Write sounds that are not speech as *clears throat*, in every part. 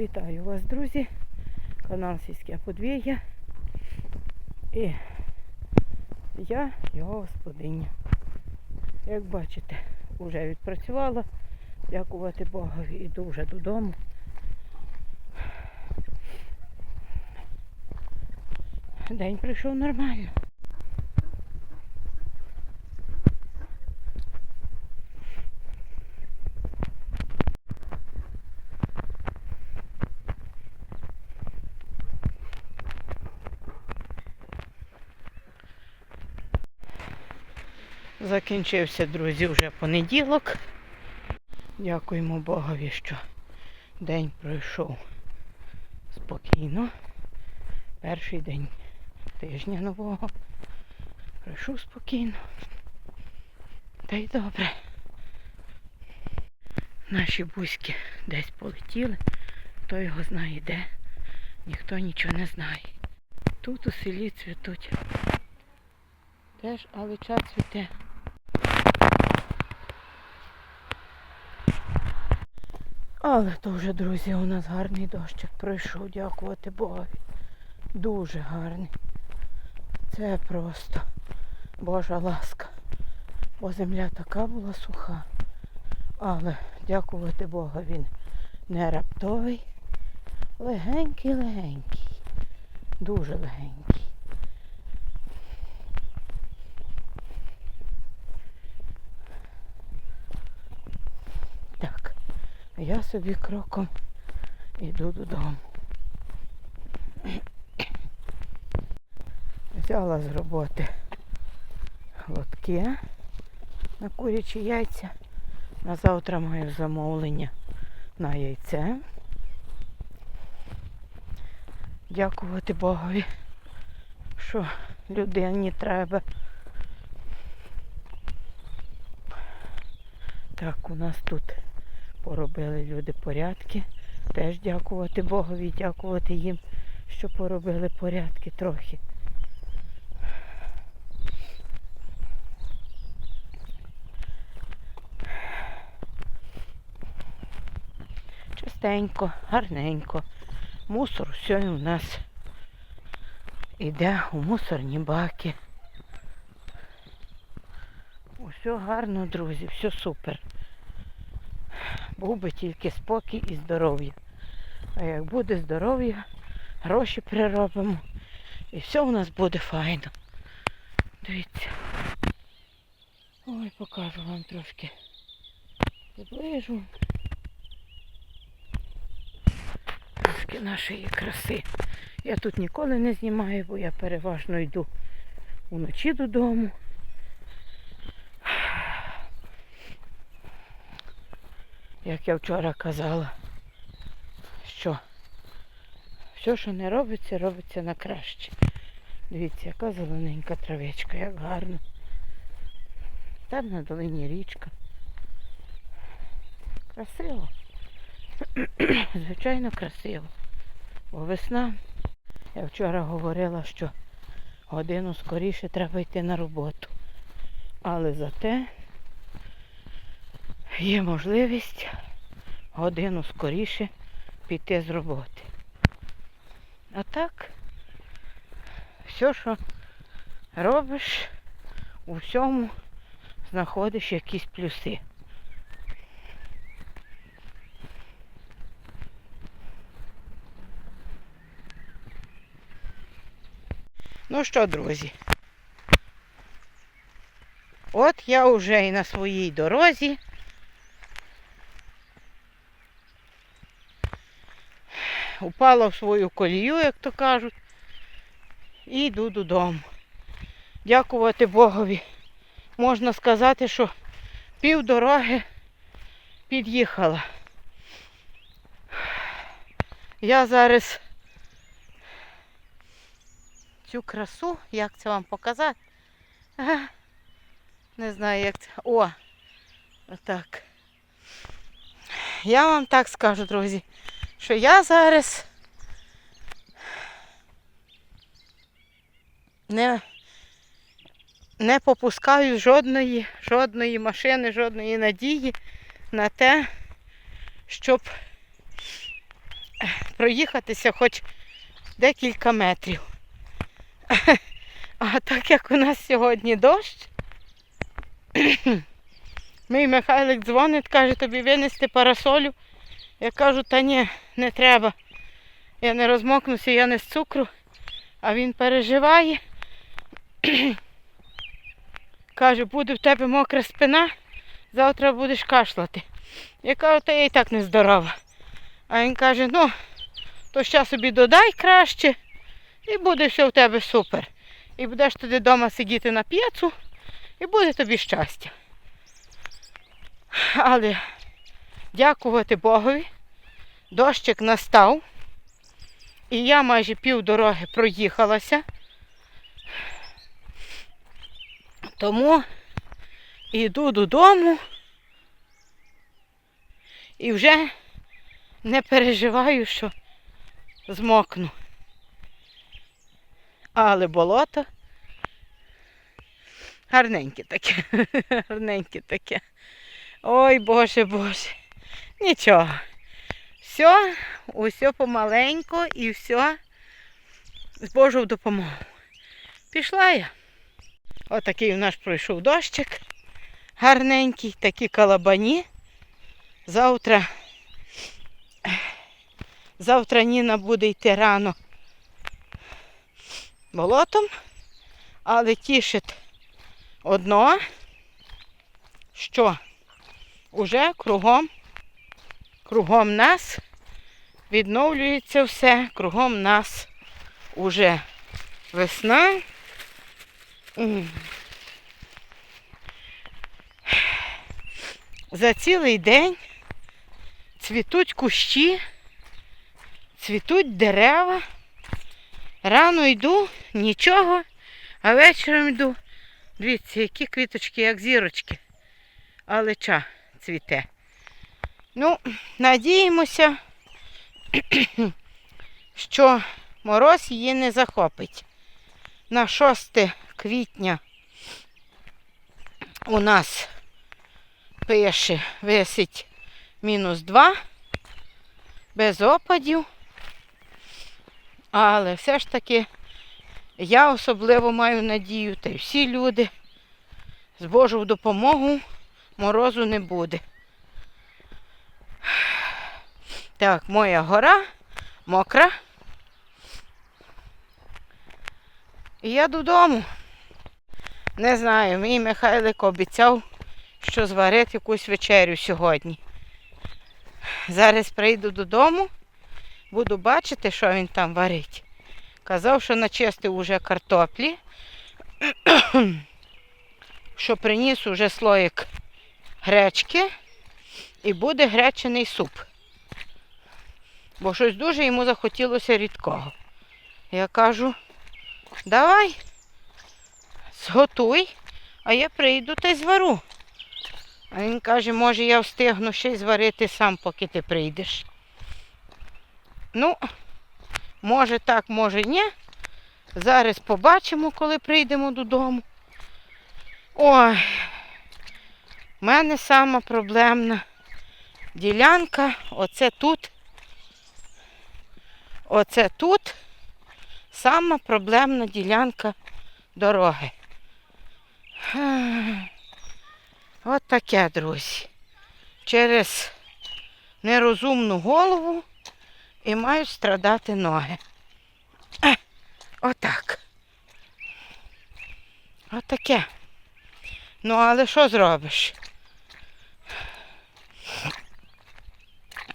Вітаю вас, друзі! Канал Сільське подвір'я. І я його господиня. Як бачите, вже відпрацювала. Дякувати Богові. Іду вже додому. День прийшов нормально. Закінчився, друзі, вже понеділок. Дякуємо Богові, що день пройшов спокійно. Перший день тижня нового. Пройшов спокійно. Та й добре. Наші бузьки десь полетіли. Хто його знає де. Ніхто нічого не знає. Тут у селі цвітуть. Теж алича цвіте. Але то вже, друзі, у нас гарний дощик пройшов, дякувати Богові. Дуже гарний. Це просто Божа ласка. Бо земля така була суха. Але дякувати Богу, він не раптовий. Легенький-легенький. Дуже легенький. Так, я собі кроком іду додому. Взяла з роботи лотки на курячі яйця. На завтра маю замовлення на яйце. Дякувати Богові, що людині треба. Так, у нас тут поробили люди порядки. Теж дякувати Богові, дякувати їм, що поробили порядки трохи. Чистенько, гарненько. Мусор все у нас іде у мусорні баки. Все гарно, друзі, все супер. Був би тільки спокій і здоров'я. А як буде здоров'я, гроші приробимо. І все у нас буде файно. Дивіться. Ой, покажу вам трошки. Приближу. Трошки нашої краси. Я тут ніколи не знімаю, бо я переважно йду уночі додому. Як я вчора казала, що все, що не робиться, робиться на краще. Дивіться, яка зелененька травичка, як гарно. Там на долині річка. Красиво. *clears throat* Звичайно, красиво. Бо весна, я вчора говорила, що годину скоріше треба йти на роботу. Але зате є можливість годину скоріше піти з роботи. А так, все, що робиш, у всьому знаходиш якісь плюси. Ну що, друзі? От я вже і на своїй дорозі. Упала в свою колію, як то кажуть, і йду додому. Дякувати Богові. Можна сказати, що пів дороги під'їхала. Я зараз цю красу, як це вам показати? Не знаю, як це. О! Отак. Я вам так скажу, друзі, що я зараз не, не попускаю жодної, жодної машини, жодної надії на те, щоб проїхатися хоч декілька метрів. *laughs* А так як у нас сьогодні дощ, *clears throat* мій Михайлик дзвонить, каже, тобі винести парасолю. Я кажу, та ні, не треба. Я не розмокнуся, я не з цукру, а він переживає. *clears throat* Каже, буде в тебе мокра спина, завтра будеш кашляти. Я кажу, та я і так не здорова. А він каже, ну, то ще собі додай краще, і буде все в тебе супер. І будеш туди вдома сидіти на п'єцу, і буде тобі щастя. Але дякувати Богові, дощик настав, і я майже пів дороги проїхалася. Тому йду додому і вже не переживаю, що змокну. Але болото гарненьке таке, *laughs* гарненьке таке. Ой, Боже, Боже. Нічого. Все, усе помаленько і все з Божою допомогою. Пішла я. Отакий у нас пройшов дощик. Гарненький, такі калабані. Завтра, завтра Ніна буде йти рано болотом, але тішить одно, що уже кругом, кругом нас відновлюється все, кругом нас уже весна. За цілий день цвітуть кущі, цвітуть дерева. Рано йду, нічого, а вечором йду. Дивіться, які квіточки, як зірочки. Алеча цвіте. Ну, надіємося, *clears throat* що мороз її не захопить. На 6 квітня у нас пише висить мінус 2, без опадів. Але все ж таки я особливо маю надію, та й всі люди з Божою допомогою морозу не буде. Так, моя гора мокра. І я додому. Не знаю, мій Михайлик обіцяв, що зварить якусь вечерю сьогодні. Зараз прийду додому, буду бачити, що він там варить. Казав, що начистив уже картоплі, *clears throat* що приніс уже слоїк гречки і буде гречений суп. Бо щось дуже йому захотілося рідкого. Я кажу, давай, зготуй, а я прийду та й звару. А він каже, може я встигну ще й зварити сам, поки ти прийдеш. Ну, може так, може ні. Зараз побачимо, коли прийдемо додому. Ой, в мене сама проблемна ділянка. Оце тут. Оце тут сама проблемна ділянка дороги. От таке, друзі. Через нерозумну голову і мають страдати ноги. Отак. Отаке. Ну, але що зробиш?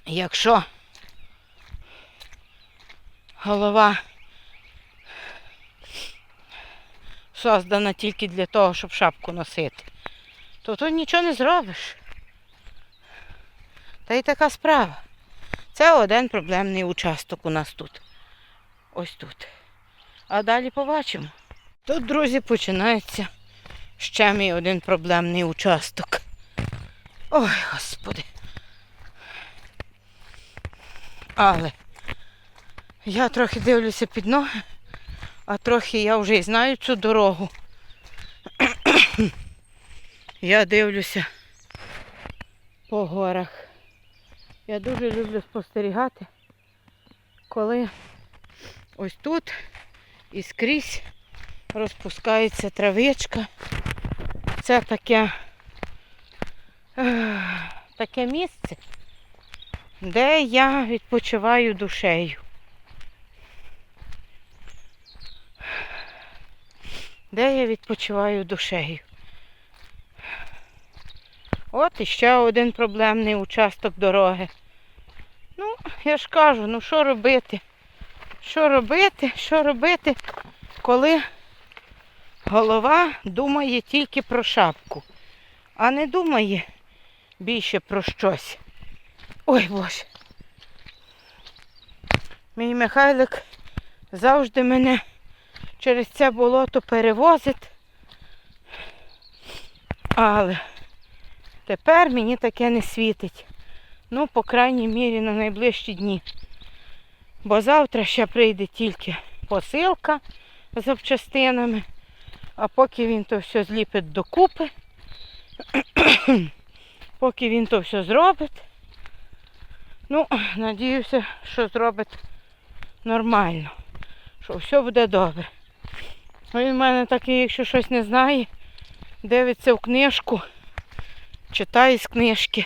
Якщо голова создана тільки для того, щоб шапку носити, то тут нічого не зробиш. Та й така справа. Це один проблемний участок у нас тут. Ось тут. А далі побачимо. Тут, друзі, починається ще мій один проблемний участок. Ой, господи. Але я трохи дивлюся під ноги, а трохи я вже і знаю цю дорогу. *clears throat* Я дивлюся по горах. Я дуже люблю спостерігати, коли ось тут і скрізь розпускається травичка. Це таке, таке місце, де я відпочиваю душею. Де я відпочиваю душею. От іще один проблемний участок дороги. Ну, я ж кажу, ну що робити? Що робити? Що робити, коли голова думає тільки про шапку, а не думає більше про щось. Ой Боже. Мій Михайлик завжди мене через це болото перевозить. Але тепер мені таке не світить. Ну, по крайній мірі, на найближчі дні. Бо завтра ще прийде тільки посилка з запчастинами, а поки він то все зліпить докупи, *coughs* поки він то все зробить, ну, надіюся, що зробить нормально, що все буде добре. Ну, Він в мене такий, якщо щось не знає, дивиться в книжку, читає з книжки.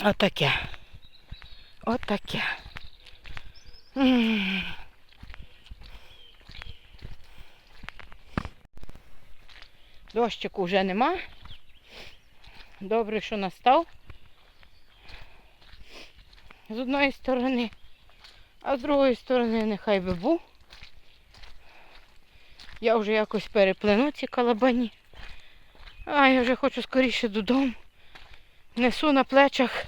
Отаке. Отаке. М. Дощику вже нема. Добре, що настав. З одної сторони, а з другої сторони нехай би був. Я вже якось переплину ці калабані. А я вже хочу скоріше додому. Несу на плечах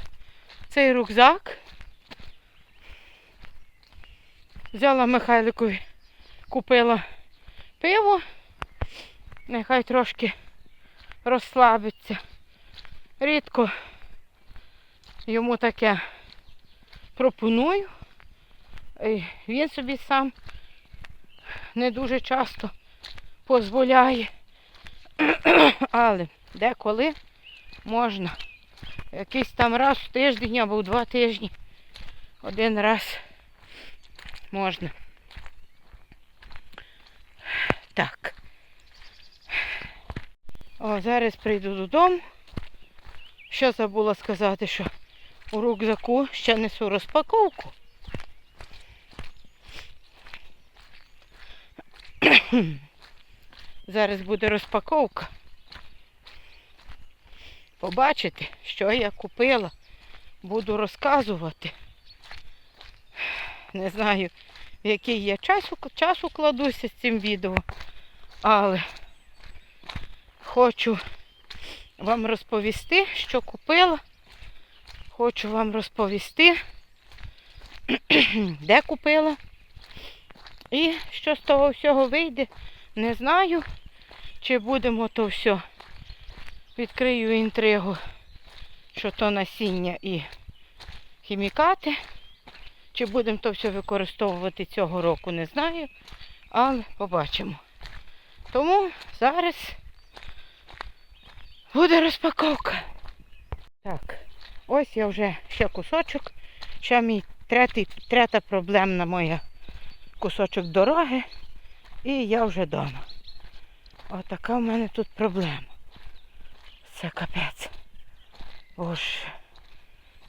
цей рюкзак. Взяла Михайликові, купила пиво. Нехай трошки розслабиться. Рідко йому таке пропоную. Він собі сам не дуже часто дозволяє. *clears throat* Але деколи можна. Якийсь там раз в тиждень або в два тижні. Один раз можна. Так. О, зараз прийду додому. Що забула сказати, що у рюкзаку ще несу розпаковку. *clears throat* Зараз буде розпаковка. Побачите, що я купила. Буду розказувати. Не знаю, в який я час, час укладуся з цим відео, але хочу вам розповісти, що купила. Хочу вам розповісти, *clears throat* де купила. І що з того всього вийде, не знаю, чи будемо то все. Відкрию інтригу, що то насіння і хімікати. Чи будемо то все використовувати цього року, не знаю, але побачимо. Тому зараз буде розпаковка. Так, ось я вже ще кусочок. Ще мій третій, третя проблемна моя кусочок дороги. І я вже вдома. Отака в мене тут проблема. Це капець. Боже,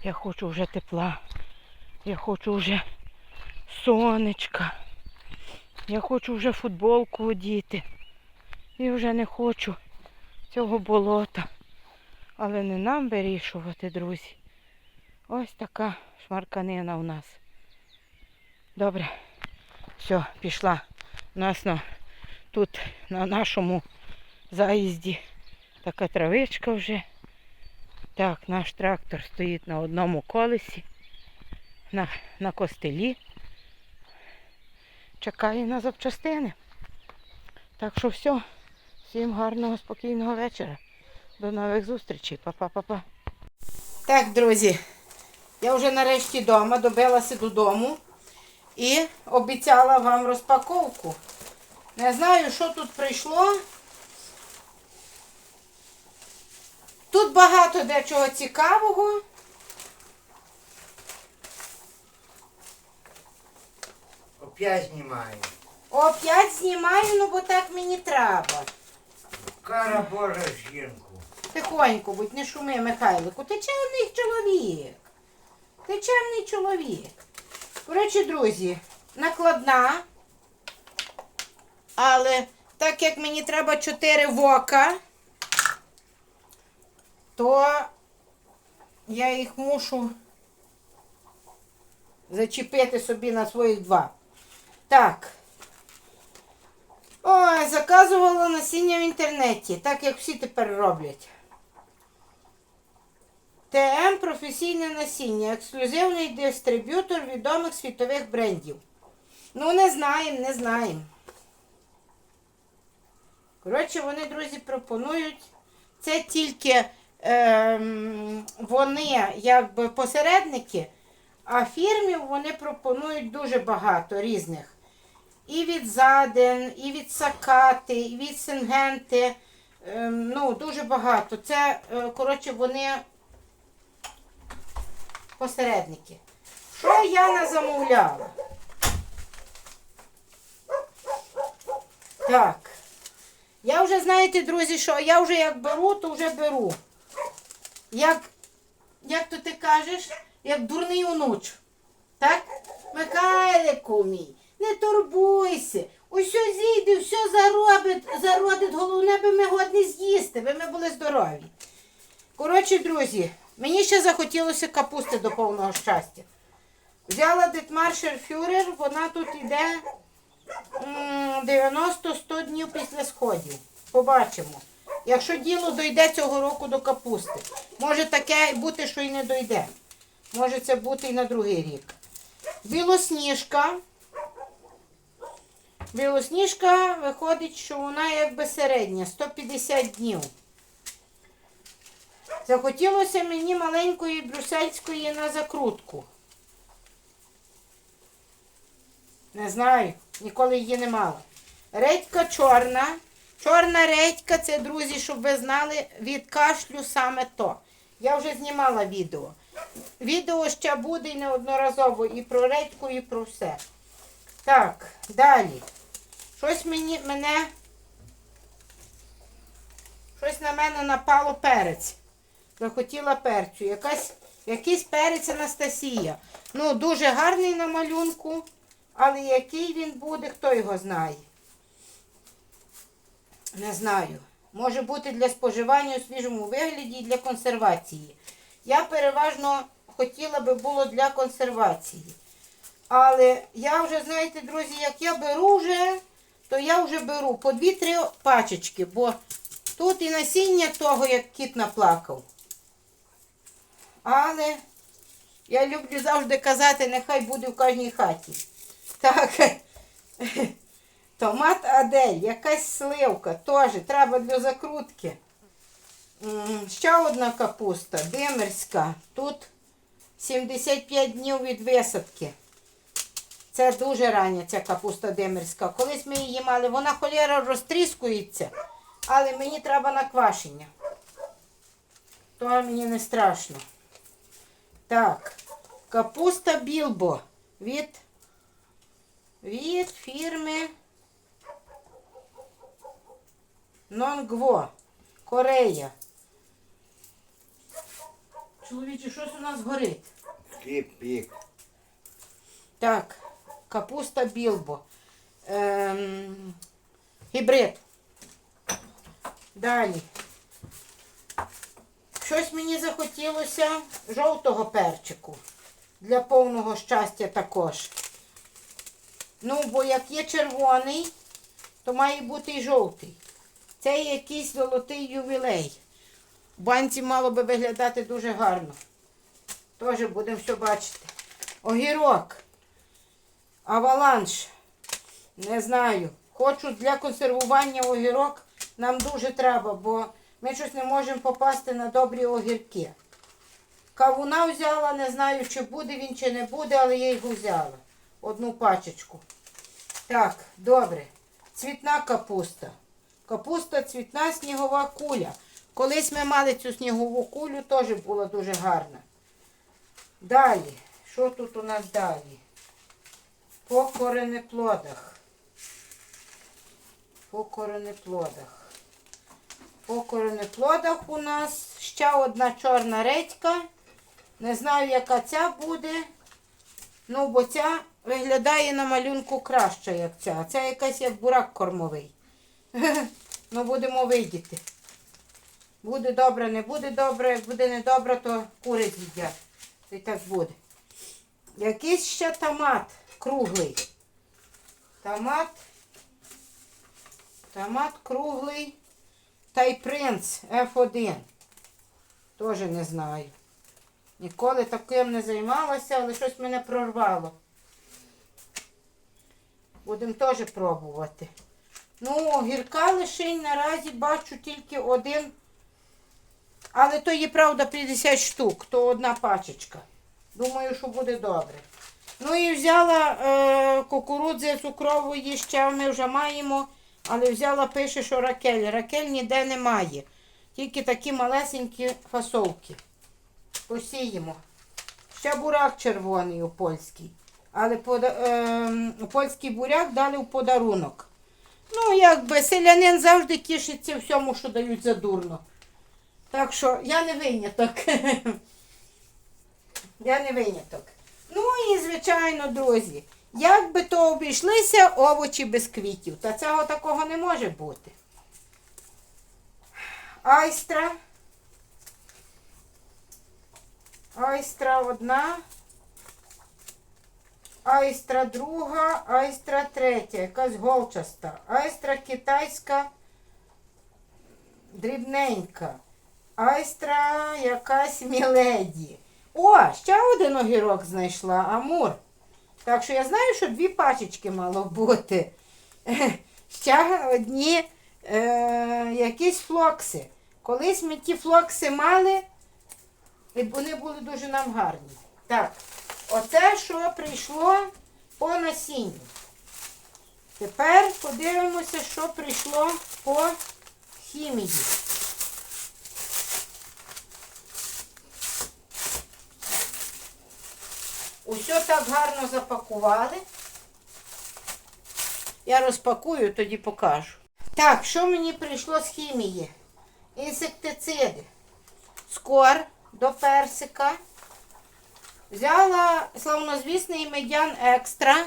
я хочу вже тепла. Я хочу вже сонечка. Я хочу вже футболку одіти. І вже не хочу цього болота. Але не нам вирішувати, друзі. Ось така шмарканина у нас. Добре. Все, пішла. У нас на, тут на нашому заїзді така травичка вже. Так, наш трактор стоїть на одному колесі, на, на костелі. Чекає на запчастини. Так що все. Всім гарного, спокійного вечора. До нових зустрічей. Па-па-па-па. Так, друзі, я вже нарешті вдома, добилася додому і обіцяла вам розпаковку. Не знаю, що тут прийшло. Тут багато дечого цікавого. Опять знімаю. Оп'ять знімаю, ну бо так мені треба. Кара Божа жінку. Тихонько, будь не шуми, Михайлику. Ти чемний чоловік. Ти чемний чоловік. Коротше, друзі, накладна. Але так як мені треба 4 вока, то я їх мушу зачепити собі на своїх два. Так. Ой, заказувала насіння в інтернеті, так як всі тепер роблять. ТМ професійне насіння, ексклюзивний дистриб'ютор відомих світових брендів. Ну, не знаємо, не знаємо. Коротше, вони, друзі, пропонують. Це тільки ем, вони якби посередники, а фірмів вони пропонують дуже багато різних. І від Заден, і від Сакати, і від Сингенти. Ем, ну, дуже багато. Це, е, коротше, вони посередники. Що я не замовляла? Так. Я вже, знаєте, друзі, що я вже як беру, то вже беру. Як, як то ти кажеш, як дурний онуч. Так? Михайлику мій, не турбуйся. Усе зійде, все заробить, зародить, головне би ми годні з'їсти, би ми були здорові. Коротше, друзі, мені ще захотілося капусти до повного щастя. Взяла Дитмаршер Фюрер, вона тут йде 90-100 днів після сходів. Побачимо. Якщо діло дойде цього року до капусти. Може таке бути, що й не дойде. Може це бути і на другий рік. Білосніжка. Білосніжка виходить, що вона якби середня, 150 днів. Захотілося мені маленької брюссельської на закрутку. Не знаю, ніколи її не мала. Редька чорна. Чорна редька це, друзі, щоб ви знали, від кашлю саме то. Я вже знімала відео. Відео ще буде і неодноразово і про редьку, і про все. Так, далі. Щось мені мене. Щось на мене напало перець. Захотіла перцю. Якась, якийсь перець Анастасія. Ну, дуже гарний на малюнку, але який він буде, хто його знає. Не знаю. Може бути для споживання у свіжому вигляді і для консервації. Я переважно хотіла би було для консервації. Але я вже, знаєте, друзі, як я беру вже, то я вже беру по 2-3 пачечки, бо тут і насіння того, як кіт наплакав. Але я люблю завжди казати, нехай буде в кожній хаті. Так, *laughs* томат Адель, якась сливка, теж треба для закрутки. Ще одна капуста, димерська. Тут 75 днів від висадки. Це дуже рання ця капуста димерська. Колись ми її мали, вона холєра розтріскується, але мені треба на квашення. То мені не страшно. Так, капуста Білбо від, від фірми Нонгво, Корея. Чоловіче, щось у нас горить. Кипік. Так, капуста Білбо. Ем, гібрид. Далі. Щось мені захотілося жовтого перчику. Для повного щастя також. Ну, бо як є червоний, то має бути і жовтий. Це якийсь золотий ювілей. В банці мало би виглядати дуже гарно. Теж будемо все бачити. Огірок. Аваланш. Не знаю. Хочу для консервування огірок. Нам дуже треба, бо ми щось не можемо попасти на добрі огірки. Кавуна взяла, не знаю, чи буде він, чи не буде, але я його взяла. Одну пачечку. Так, добре. Цвітна капуста. Капуста цвітна снігова куля. Колись ми мали цю снігову кулю, теж була дуже гарна. Далі. Що тут у нас далі? по коренеплодах. По коренеплодах. По коренеплодах у нас ще одна чорна редька. Не знаю, яка ця буде. Ну, бо ця виглядає на малюнку краще, як ця. А ця якась як бурак кормовий. *laughs* Ну, будемо видіти. Буде добре, не буде добре. Як буде не добре, то кури з'їдять. Та й так буде. Якийсь ще томат круглий. Томат. Томат круглий. Та й принц F1. Теж не знаю. Ніколи таким не займалася, але щось мене прорвало. Будемо теж пробувати. Ну, гірка лишень наразі бачу тільки один. Але то є правда 50 штук, то одна пачечка. Думаю, що буде добре. Ну і взяла е, кукурудзи цукрової, ще ми вже маємо, але взяла, пише, що ракель. Ракель ніде немає. Тільки такі малесенькі фасовки. Посіємо. Ще бурак червоний у польський. Але пода- е, польський буряк дали в подарунок. Ну, якби селянин завжди тішиться всьому, що дають за дурно. Так що я не виняток. *laughs* я не виняток. Ну і, звичайно, друзі, як би то обійшлися овочі без квітів. Та цього такого не може бути. Айстра. Айстра одна. Айстра друга, айстра третя, якась голчаста. Айстра китайська дрібненька. Айстра якась міледі. О, ще один огірок знайшла, Амур. Так що я знаю, що дві пачечки мало бути. *laughs* Ще одні е, якісь флокси. Колись ми ті флокси мали, і вони були дуже нам гарні. Так, оце що прийшло по насінню. Тепер подивимося, що прийшло по хімії. Усе так гарно запакували. Я розпакую, тоді покажу. Так, що мені прийшло з хімії? Інсектициди. Скор до персика. Взяла славнозвісний медян екстра.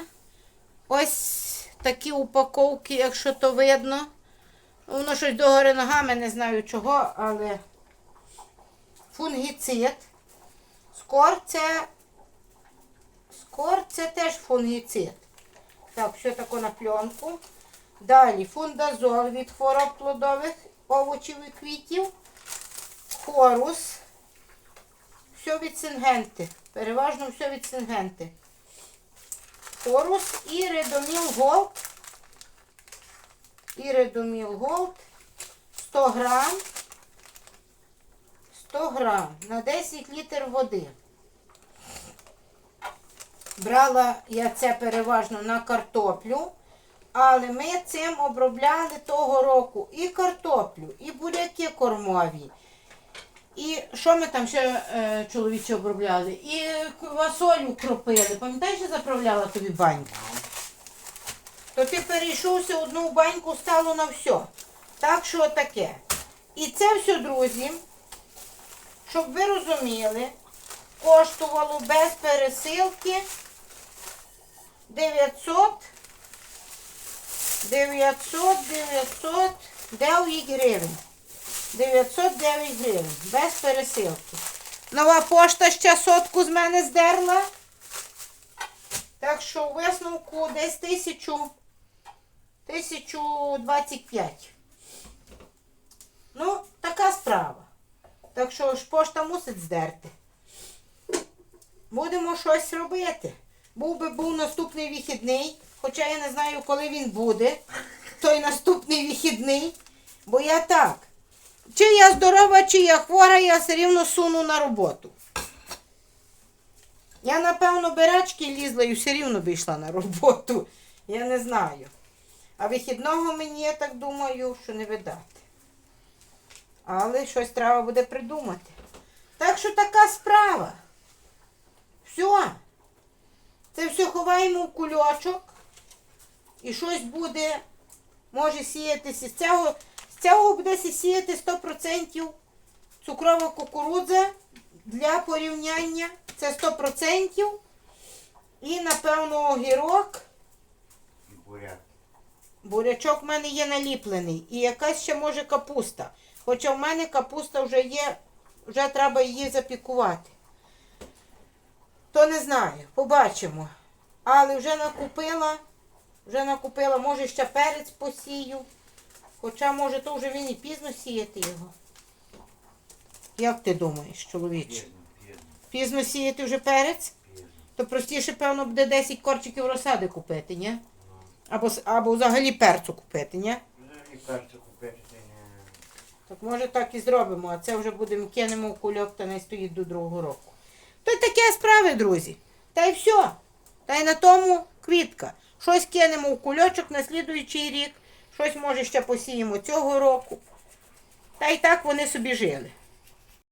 Ось такі упаковки, якщо то видно. Воно щось догори ногами, не знаю чого, але фунгіцид. Скор це. Скор це теж фунгіцид. Так, все таке на пленку. Далі фундазол від хвороб плодових овочів і квітів. Хорус. Все від сингенти. Переважно все від сингенти. Хорус і редоміл голд. І редоміл голд. 100 грам. 100 грам на 10 літр води. Брала я це переважно на картоплю, але ми цим обробляли того року і картоплю, і буряки кормові. І що ми там ще е, чоловічі обробляли? І квасолю кропили. Пам'ятаєш, я заправляла тобі баньку? То ти перейшовся одну баньку, стало на все. Так що таке. І це все, друзі, щоб ви розуміли, коштувало без пересилки 900, 900, 909 гривень. 909 гривень. Без пересилки. Нова пошта ще сотку з мене здерла. Так що у висновку десь тисячу, 1025. Ну, така справа. Так що ж пошта мусить здерти. Будемо щось робити. Був би був наступний вихідний, хоча я не знаю, коли він буде, той наступний вихідний. Бо я так. Чи я здорова, чи я хвора, я все рівно суну на роботу. Я, напевно, беречки лізла і все рівно би йшла на роботу. Я не знаю. А вихідного мені, я так думаю, що не видати. Але щось треба буде придумати. Так що така справа. Все. Це все сховаємо в кульочок. І щось буде, може сіятися. З цього, з цього буде сіяти 100% цукрова кукурудза для порівняння. Це 100%. І, напевно, огірок. Буряк. Бурячок в мене є наліплений. І якась ще може капуста. Хоча в мене капуста вже є, вже треба її запікувати. То не знаю, побачимо. Але вже накупила, вже накупила, може ще перець посію. Хоча, може, то вже він і пізно сіяти його. Як ти думаєш, чоловіче? Пізно, пізно, Пізно сіяти вже перець? пізно. То простіше, певно, буде 10 корчиків розсади купити, ні? Ну, Або, або взагалі перцю купити, ні? взагалі перцю купити ти не... Так може так і зробимо, а це вже будемо кинемо в кульок та не стоїть до другого року. То таке справи, друзі. Та й все. Та й на тому квітка. Щось кинемо в кульочок на слідуючий рік, щось може ще посіємо цього року. Та й так вони собі жили.